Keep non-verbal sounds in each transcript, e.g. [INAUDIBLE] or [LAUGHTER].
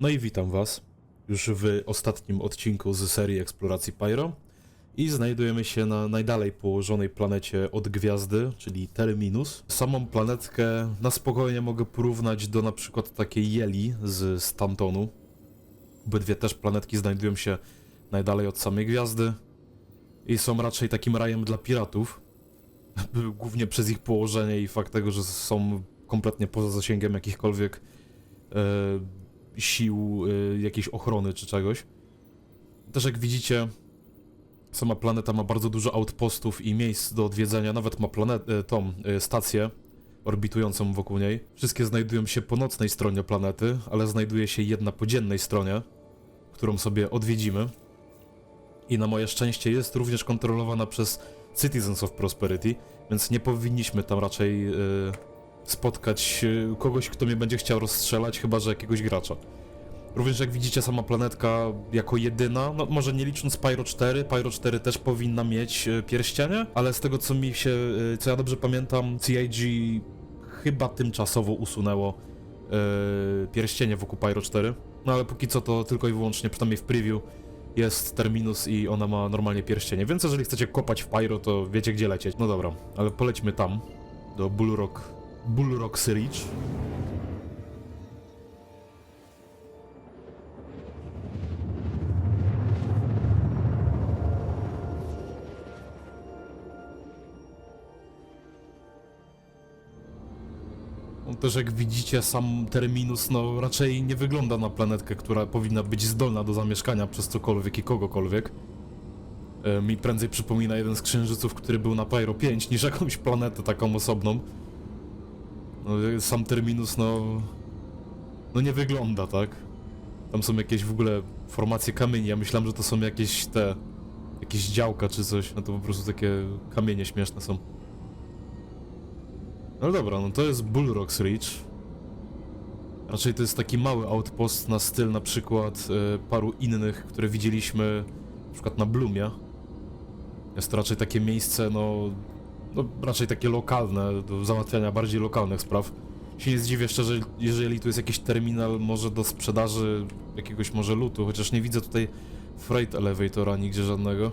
No i witam Was już w ostatnim odcinku z serii eksploracji Pyro i znajdujemy się na najdalej położonej planecie od gwiazdy, czyli Terminus. Samą planetkę na spokojnie mogę porównać do na przykład takiej Jeli z Stantonu. Obydwie też planetki znajdują się najdalej od samej gwiazdy i są raczej takim rajem dla piratów. [LAUGHS] Głównie przez ich położenie i fakt tego, że są kompletnie poza zasięgiem jakichkolwiek e, sił e, jakiejś ochrony czy czegoś. Też jak widzicie, sama planeta ma bardzo dużo outpostów i miejsc do odwiedzenia, nawet ma planet, e, tą e, stację orbitującą wokół niej. Wszystkie znajdują się po nocnej stronie planety, ale znajduje się jedna po dziennej stronie, którą sobie odwiedzimy. I na moje szczęście jest również kontrolowana przez Citizens of Prosperity, więc nie powinniśmy tam raczej spotkać e, kogoś, kto mnie będzie chciał rozstrzelać, chyba że jakiegoś gracza. Również jak widzicie, sama planetka jako jedyna, no może nie licząc Pyro 4, Pyro 4 też powinna mieć e, pierścienie, ale z tego co mi się, e, co ja dobrze pamiętam, CIG chyba tymczasowo usunęło e, pierścienie wokół Pyro 4, no ale póki co to tylko i wyłącznie, przynajmniej w preview, jest terminus i ona ma normalnie pierścienie, więc jeżeli chcecie kopać w Pyro, to wiecie gdzie lecieć. No dobra, ale polećmy tam, do Bullrock, Bullrock Ridge. On też jak widzicie, sam terminus no raczej nie wygląda na planetkę, która powinna być zdolna do zamieszkania przez cokolwiek i kogokolwiek. E, mi prędzej przypomina jeden z księżyców, który był na Pyro 5, niż jakąś planetę taką osobną. No, sam terminus, no... No nie wygląda, tak? Tam są jakieś w ogóle formacje kamieni, ja myślałem, że to są jakieś te... Jakieś działka czy coś, no to po prostu takie kamienie śmieszne są. No dobra, no to jest Bullrocks Ridge. Raczej to jest taki mały outpost na styl na przykład e, paru innych, które widzieliśmy na przykład na Bloomie. Jest to raczej takie miejsce, no, no raczej takie lokalne, do załatwiania bardziej lokalnych spraw. Się nie zdziwię szczerze, jeżeli tu jest jakiś terminal może do sprzedaży jakiegoś może lutu, chociaż nie widzę tutaj freight elevatora nigdzie żadnego.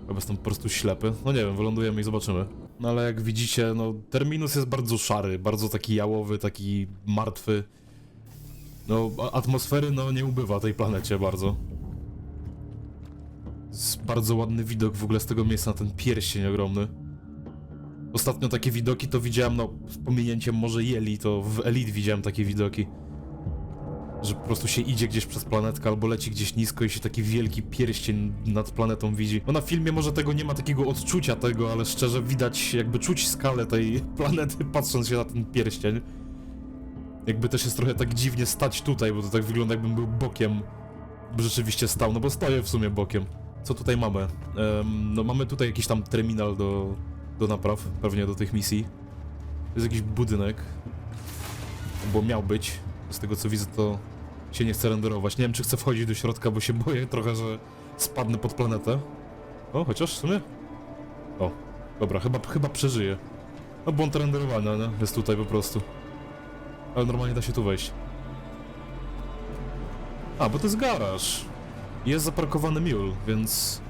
Chyba jestem po prostu ślepy. No nie wiem, wylądujemy i zobaczymy. No ale jak widzicie, no terminus jest bardzo szary, bardzo taki jałowy, taki martwy. No atmosfery no nie ubywa tej planecie bardzo. Jest bardzo ładny widok w ogóle z tego miejsca na ten pierścień ogromny. Ostatnio takie widoki to widziałem, no z pominięciem może Jeli, to w Elite widziałem takie widoki. Że po prostu się idzie gdzieś przez planetkę albo leci gdzieś nisko i się taki wielki pierścień nad planetą widzi. No na filmie może tego nie ma takiego odczucia tego, ale szczerze widać jakby czuć skalę tej [LAUGHS] planety patrząc się na ten pierścień. Jakby też jest trochę tak dziwnie stać tutaj, bo to tak wygląda jakbym był bokiem. Rzeczywiście stał, no bo stoję w sumie bokiem. Co tutaj mamy? Em, no mamy tutaj jakiś tam terminal do, do napraw, pewnie do tych misji. Jest jakiś budynek. Bo miał być. Z tego co widzę to się nie chce renderować. Nie wiem czy chcę wchodzić do środka, bo się boję trochę, że spadnę pod planetę. O, chociaż w sumie... O, dobra, chyba, chyba przeżyję. No błąd renderowania, nie? Jest tutaj po prostu. Ale normalnie da się tu wejść. A, bo to jest garaż. Jest zaparkowany mule, więc...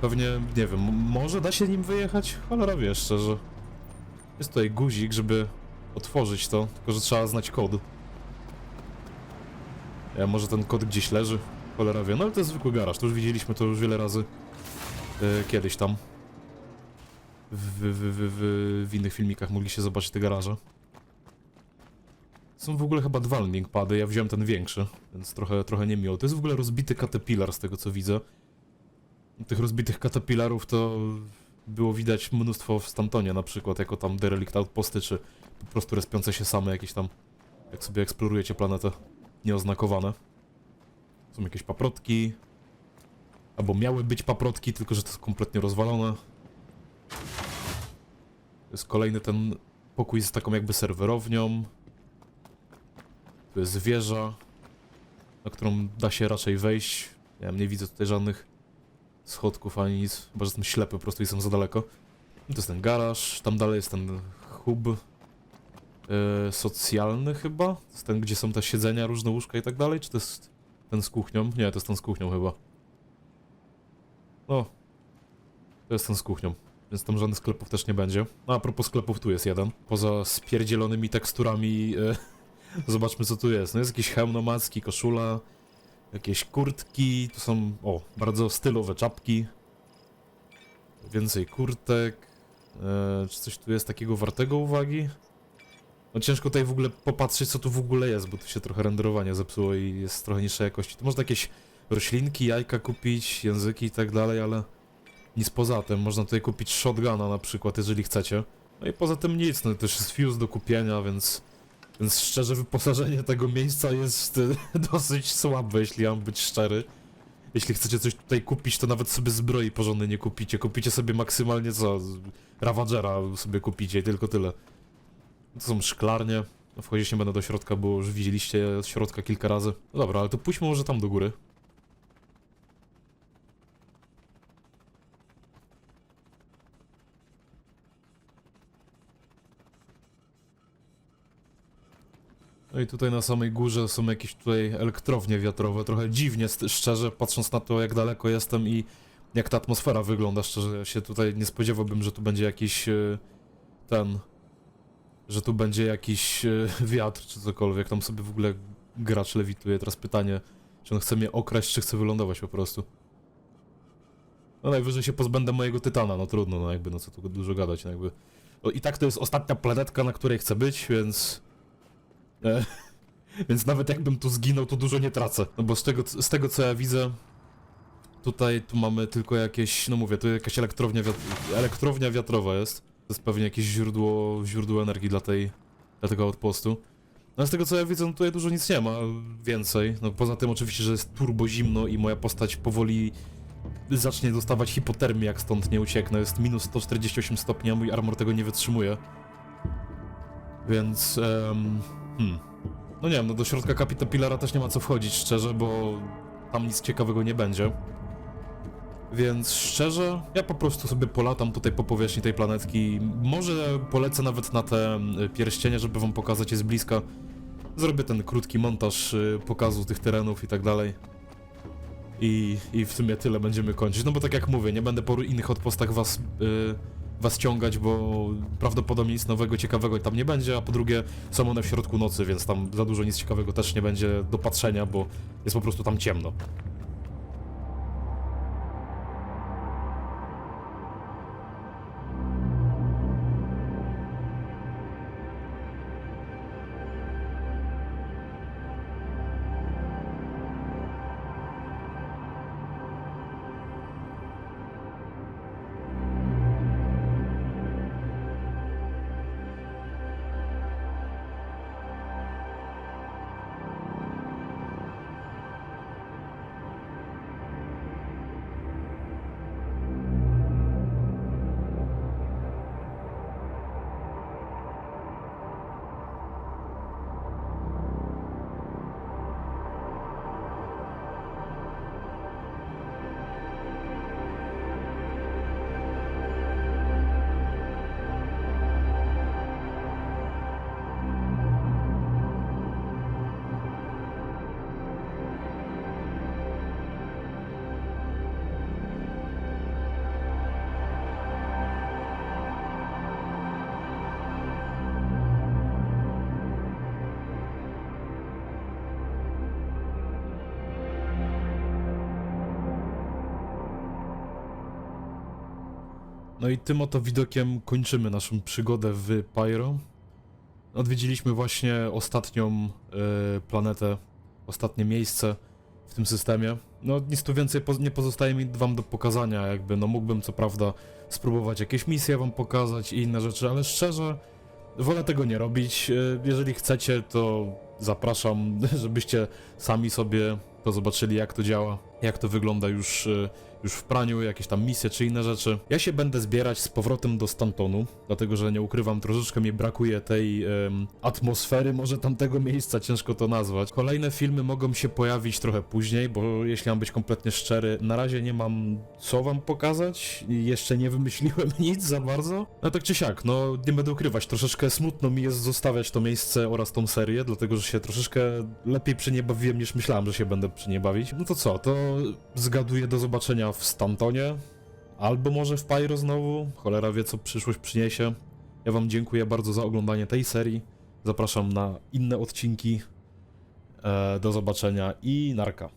Pewnie, nie wiem, może da się nim wyjechać? Cholera wie, szczerze. Jest tutaj guzik, żeby otworzyć to, tylko że trzeba znać kod. Ja może ten kod gdzieś leży, cholera wie, no ale to jest zwykły garaż, to już widzieliśmy to już wiele razy e, kiedyś tam. W, w, w, w, w, innych filmikach mogliście zobaczyć te garaże. Są w ogóle chyba dwa landing pady, ja wziąłem ten większy, więc trochę, trochę nie miło. To jest w ogóle rozbity Caterpillar z tego co widzę. Tych rozbitych Caterpillarów to było widać mnóstwo w Stantonie na przykład, jako tam derelict outposty, czy po prostu respiące się same jakieś tam, jak sobie eksplorujecie planetę, nieoznakowane. Są jakieś paprotki, albo miały być paprotki, tylko że to jest kompletnie rozwalone. To jest kolejny ten pokój z taką jakby serwerownią. Tu jest wieża, na którą da się raczej wejść. Wiem, nie widzę tutaj żadnych schodków ani nic, chyba że jestem ślepy po prostu i jestem za daleko. To jest ten garaż, tam dalej jest ten hub. e, socjalny chyba? To jest ten, gdzie są te siedzenia, różne łóżka i tak dalej? Czy to jest ten z kuchnią? Nie, to jest ten z kuchnią chyba. No, to jest ten z kuchnią. Więc tam żadnych sklepów też nie będzie. No, a propos sklepów, tu jest jeden. Poza spierdzielonymi teksturami, e, [LAUGHS] zobaczmy co tu jest. No jest jakiś hełm nomadzki, koszula, jakieś kurtki, tu są, o, bardzo stylowe czapki. Więcej kurtek. E, czy coś tu jest takiego wartego uwagi? No ciężko tutaj w ogóle popatrzeć, co tu w ogóle jest, bo tu się trochę renderowanie zepsuło i jest trochę niższej jakości. Tu można jakieś roślinki, jajka kupić, języki i tak dalej, ale nic poza tym. Można tutaj kupić shotguna na przykład, jeżeli chcecie. No i poza tym nic, no też jest fuse do kupienia, więc... Więc szczerze wyposażenie tego miejsca jest e, [LAUGHS] dosyć słabe, jeśli mam być szczery. Jeśli chcecie coś tutaj kupić, to nawet sobie zbroi porządnej nie kupicie. Kupicie sobie maksymalnie co? Ravagera sobie kupicie i tylko tyle. To są szklarnie. Wchodzić nie będę do środka, bo już widzieliście środka kilka razy. No dobra, ale to pójdźmy może tam do góry. No i tutaj na samej górze są jakieś tutaj elektrownie wiatrowe. Trochę dziwnie, szczerze, patrząc na to, jak daleko jestem i jak ta atmosfera wygląda. Szczerze, ja się tutaj nie spodziewałbym, że tu będzie jakiś e, ten. Że tu będzie jakiś e, wiatr czy cokolwiek. Tam sobie w ogóle gracz lewituje. Teraz pytanie, czy on chce mnie okraść, czy chce wylądować po prostu. No najwyżej się pozbędę mojego tytana, no trudno, no jakby, no co tu dużo gadać, no jakby. No i tak to jest ostatnia planetka, na której chcę być, więc... E, [LAUGHS] więc nawet jakbym tu zginął, to dużo nie tracę. No bo z tego, z tego co ja widzę, tutaj tu mamy tylko jakieś, no mówię, to jakaś elektrownia, elektrownia wiatrowa jest. To jest pewnie jakieś źródło, źródło energii dla tej, dla tego outpostu. No z tego co ja widzę, no tutaj dużo nic nie ma więcej. No poza tym oczywiście, że jest turbo zimno i moja postać powoli zacznie dostawać hipotermię, jak stąd nie ucieknę. Jest minus 148 stopni, a mój armor tego nie wytrzymuje. Więc, em, hmm. No nie wiem, no do środka Capitapillara też nie ma co wchodzić, szczerze, bo tam nic ciekawego nie będzie. Więc szczerze, ja po prostu sobie polatam tutaj po powierzchni tej planetki. Może polecę nawet na te mm, pierścienie, żeby wam pokazać je z bliska. Zrobię ten krótki montaż y, pokazu tych terenów i tak dalej. I, I w sumie tyle będziemy kończyć. No bo tak jak mówię, nie będę po innych odpostach was, y, was ciągać, bo prawdopodobnie nic nowego, ciekawego tam nie będzie, a po drugie są one w środku nocy, więc tam za dużo nic ciekawego też nie będzie do patrzenia, bo jest po prostu tam ciemno. No i tym oto widokiem kończymy naszą przygodę w Pyro. Odwiedziliśmy właśnie ostatnią e, planetę, ostatnie miejsce w tym systemie. No nic tu więcej po, nie pozostaje mi wam do pokazania, jakby no mógłbym co prawda spróbować jakieś misje wam pokazać i inne rzeczy, ale szczerze wolę tego nie robić. E, Jeżeli chcecie, to zapraszam, [LAUGHS] żebyście sami sobie to zobaczyli jak to działa, jak to wygląda już, e, już w praniu, jakieś tam misje czy inne rzeczy. Ja się będę zbierać z powrotem do Stantonu, dlatego że nie ukrywam, troszeczkę mi brakuje tej em, atmosfery, może tamtego miejsca, ciężko to nazwać. Kolejne filmy mogą się pojawić trochę później, bo jeśli mam być kompletnie szczery, na razie nie mam co wam pokazać, jeszcze nie wymyśliłem [LAUGHS] nic za bardzo. No tak czy siak, no nie będę ukrywać, troszeczkę smutno mi jest zostawiać to miejsce oraz tą serię, dlatego że się troszeczkę lepiej przy nie bawiłem niż myślałem, że się będę przy nie bawić. No to co, to zgaduję do zobaczenia w Stantonie, albo może w Pyro znowu, cholera wie co przyszłość przyniesie. Ja wam dziękuję bardzo za oglądanie tej serii, zapraszam na inne odcinki, e, do zobaczenia i narka.